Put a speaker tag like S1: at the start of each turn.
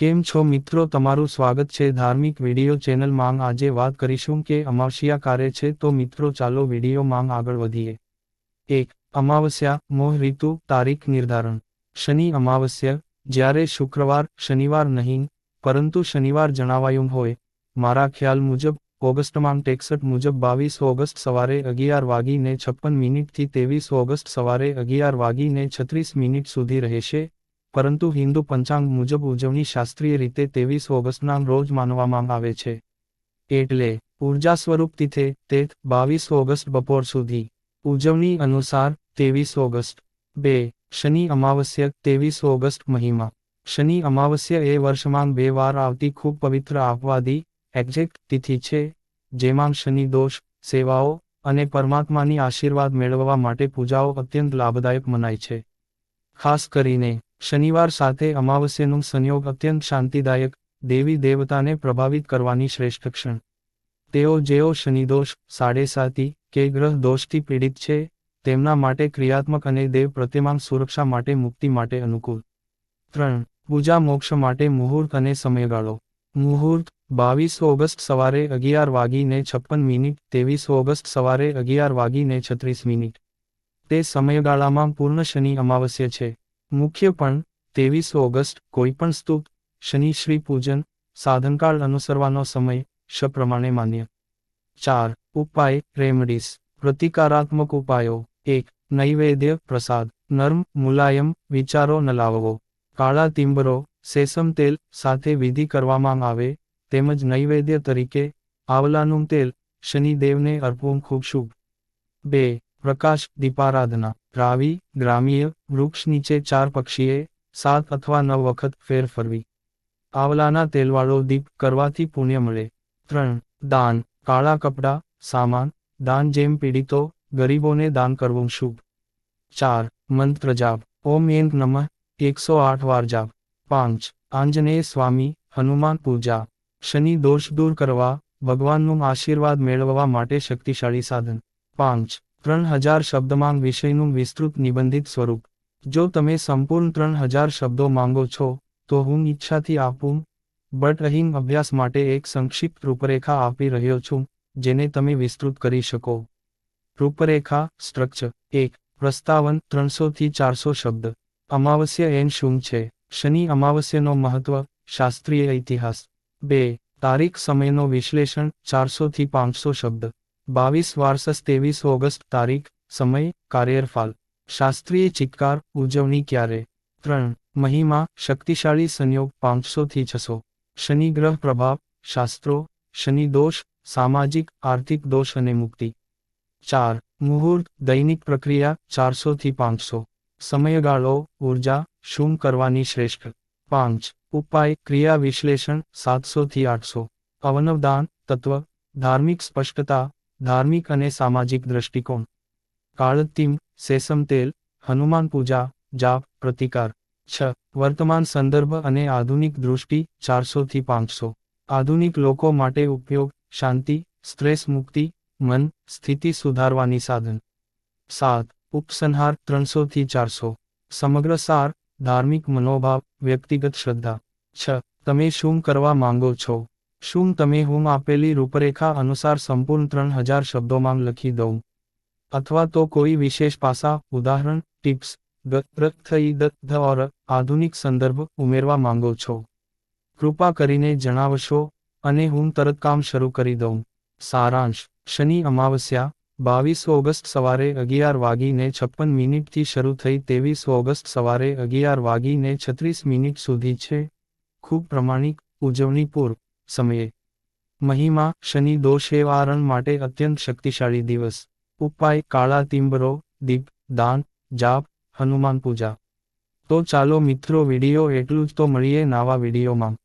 S1: કેમ છો મિત્રો? તમારું સ્વાગત છે ધાર્મિક વીડિયો ચેનલ માંગ આજે વાત કરીશું કે અમાવસ્યા કાર્ય છે? તો મિત્રો, ચાલો વીડિયો માંગ આગળ વધીએ. એક, અમાવસ્યા, મોહ ઋતુ, તારીખ નિર્ધારણ. શનિ અમાવસ્યા, જ્યારે શુક્રવાર, શનિવાર નહીં, પરંતુ શનિવાર જણાવાયું હોય. મારા ખ્યાલ મુજબ, ઓગસ્ટમાં ટેકસઠ મુજબ બાવીસ ઓગસ્ટ સવારે અગિયાર વાગીને છપ્પન મિનિટથી ત્રેવીસ ઓગસ્ટ સવારે અગિયાર વાગીને છત્રીસ મિનિટ સુધી રહેશે. પરંતુ હિન્દુ પંચાંગ મુજબ ઉજવણી શાસ્ત્રીય રીતે ત્રેવીસ ઓગસ્ટના રોજ માનવામાં આવે છે. એટલે ઊર્જા સ્વરૂપ તિથે, તેથ, બાવીસ ઓગસ્ટ બપોર સુધી. ઉજવણી અનુસાર, ત્રેવીસ ઓગસ્ટ. બે, શનિ અમાવસ્ય, ત્રેવીસ ઓગસ્ટ મહિમા. શનિ અમાવસ્ય એ વર્ષમાં બે વાર આવતી ખૂબ પવિત્ર આપવાદી, એક્ઝેક્ટ તિથિ છે, જેમાં શનિ દોષ, સેવાઓ અને પરમાત્માની આશીર્વાદ મેળવવા માટે પૂજાઓ અત્યંત લાભદાયક મનાય છે. ખાસ કરીને શનિવાર સાથે અમાવસ્યનું સંયોગ અત્યંત શાંતિદાયક, દેવી દેવતાને પ્રભાવિત કરવાની શ્રેષ્ઠ ક્ષણ. તેઓ જેઓ શનિદોષ સાડેસાતી કે ગ્રહ દોષથી પીડિત છે, તેમના માટે ક્રિયાત્મક અને દેવ પ્રતિમાન સુરક્ષા માટે મુક્તિ માટે અનુકૂળ. ત્રણ, પૂજા મોક્ષ માટે મુહૂર્ત અને સમયગાળો. મુહૂર્ત, બાવીસ ઓગસ્ટ સવારે અગિયાર વાગીને છપ્પન મિનિટ, ત્રેવીસ ઓગસ્ટ સવારે અગિયાર વાગીને છત્રીસ મિનિટ. તે સમયગાળામાં પૂર્ણ શનિ અમાવસ્ય છે. મુખ્ય પણ ત્રેવીસ ઓગસ્ટ કોઈપણ સ્તૂપ, શનિ પૂજન, સાધનકાળ અનુસરવાનો સમય, શ પ્રમાણે માન્ય. ચાર, ઉપાય, રેમડીસ. પ્રતિકારાત્મક ઉપાયો. એક, નૈવેદ્ય, પ્રસાદ. નર્મ, મુલાયમ, વિચારો ન લાવવો. કાળા તિંબરો, સેસમ તેલ સાથે વિધિ કરવામાં આવે, તેમજ નૈવેદ્ય તરીકે, આવલાનું તેલ, શનિદેવને અર્પવું ખૂબ શુભ. બે પ્રકાશ, દીપારાધના, રાવી, ગ્રામીય, વૃક્ષ નીચે ચાર પક્ષીએ સાત અથવા નવ વખત ફેર ફરવી. આવલાના તેલવાળો દીપ કરવાથી પુણ્ય મળે. ત્રણ, દાન, કાળા કપડાં, સામાન, દાન જેમ પીડિતો, ગરીબોને દાન કરવું શુભ. ચાર, મંત્ર જાપ, ઓમ એમ નમઃ, એકસો આઠ વાર જાપ. પાંચ, આંજનેય સ્વામી, હનુમાન પૂજા. શનિ દોષ દૂર કરવા, ભગવાનનું આશીર્વાદ મેળવવા માટે શક્તિશાળી સાધન. પાંચ ત્રણ હજાર શબ્દમાં વિષયનું વિસ્તૃત નિબંધિત સ્વરૂપ. જો તમે સંપૂર્ણ ત્રણ હજાર શબ્દો માંગો છો, તો હું ઈચ્છાથી આપું. બટ અહીં અભ્યાસ માટે એક સંક્ષિપ્ત રૂપરેખા આપી રહ્યો છું, જેને તમે વિસ્તૃત કરી શકો. રૂપરેખા સ્ટ્રક્ચર એક, પ્રસ્તાવન, ત્રણસોથી ચારસો શબ્દ. અમાવસ્ય એન શું છે? શનિ અમાવસ્યનો મહત્વ, શાસ્ત્રીય ઇતિહાસ. બે, તારીખ સમયનો વિશ્લેષણ, ચારસોથી પાંચસો શબ્દ. બાવીસ વારસસ ત્રેવીસ ઓગસ્ટ તારીખ સમય કાર્યરફાલ શાસ્ત્રીય ચિત્કાર ઉજવણી ક્યારે ત્રણ મહિમા શક્તિશાળી સંયોગ પાંચસોથી છસો શનિ ગ્રહ પ્રભાવ શાસ્ત્રો શનિ દોષ સામાજિક આર્થિક દોષ અને મુક્તિ ચાર મુહૂર્ત દૈનિક પ્રક્રિયા ચારસોથી પાંચસો સમયગાળો ઊર્જા શું કરવાની શ્રેષ્ઠ પાંચ ઉપાય ક્રિયા વિશ્લેષણ સાતસોથી આઠસો અવનવદાન તત્વ ધાર્મિક સ્પષ્ટતા ધાર્મિક અને સામાજિક દ્રષ્ટિકોણ. કાળતીમ, સેસમ તેલ, હનુમાન પૂજા, જાપ, પ્રતિકાર. છ. વર્તમાન સંદર્ભ અને આધુનિક દૃષ્ટિ ચારસોથી પાંચસો. આધુનિક લોકો માટે ઉપયોગ, શાંતિ, સ્ટ્રેસ મુક્તિ, મન, સ્થિતિ સુધારવાની સાધન. સાત. ઉપસંહાર ત્રણસોથી ચારસો. સમગ્ર સાર, ધાર્મિક મનોભાવ, વ્યક્તિગત શ્રદ્ધા. છ. તમે શું કરવા માંગો છો? શું તમે હું આપેલી રૂપરેખા અનુસાર સંપૂર્ણ ત્રણ હજાર શબ્દોમાં લખી દઉં? અથવા તો કોઈ વિશેષ પાસા, ઉદાહરણ, ટિપ્સ દત્ત ઓર આધુનિક સંદર્ભ ઉમેરવા માંગો છો? કૃપા કરીને જણાવશો અને હું તરત કામ શરૂ કરી દઉં. સારાંશ. શનિ અમાવસ્યા, બાવીસ ઓગસ્ટ સવારે અગિયાર વાગીને છપ્પન મિનિટથી શરૂ થઈ ત્રેવીસ ઓગસ્ટ સવારે અગિયાર વાગીને છત્રીસ મિનિટ સુધી છે. ખૂબ પ્રમાણિક. ઉજવણીપૂર્વ સમયે. મહિમા, શનિ દોષેવારણ માટે અત્યંત શક્તિશાળી દિવસ. ઉપાય, કાળા તિંબરો દીપ, દાન, જાપ, હનુમાન પૂજા. તો ચાલો મિત્રો, વીડિયો એટલું જ તો મળીએ નવા વિડીયોમાં.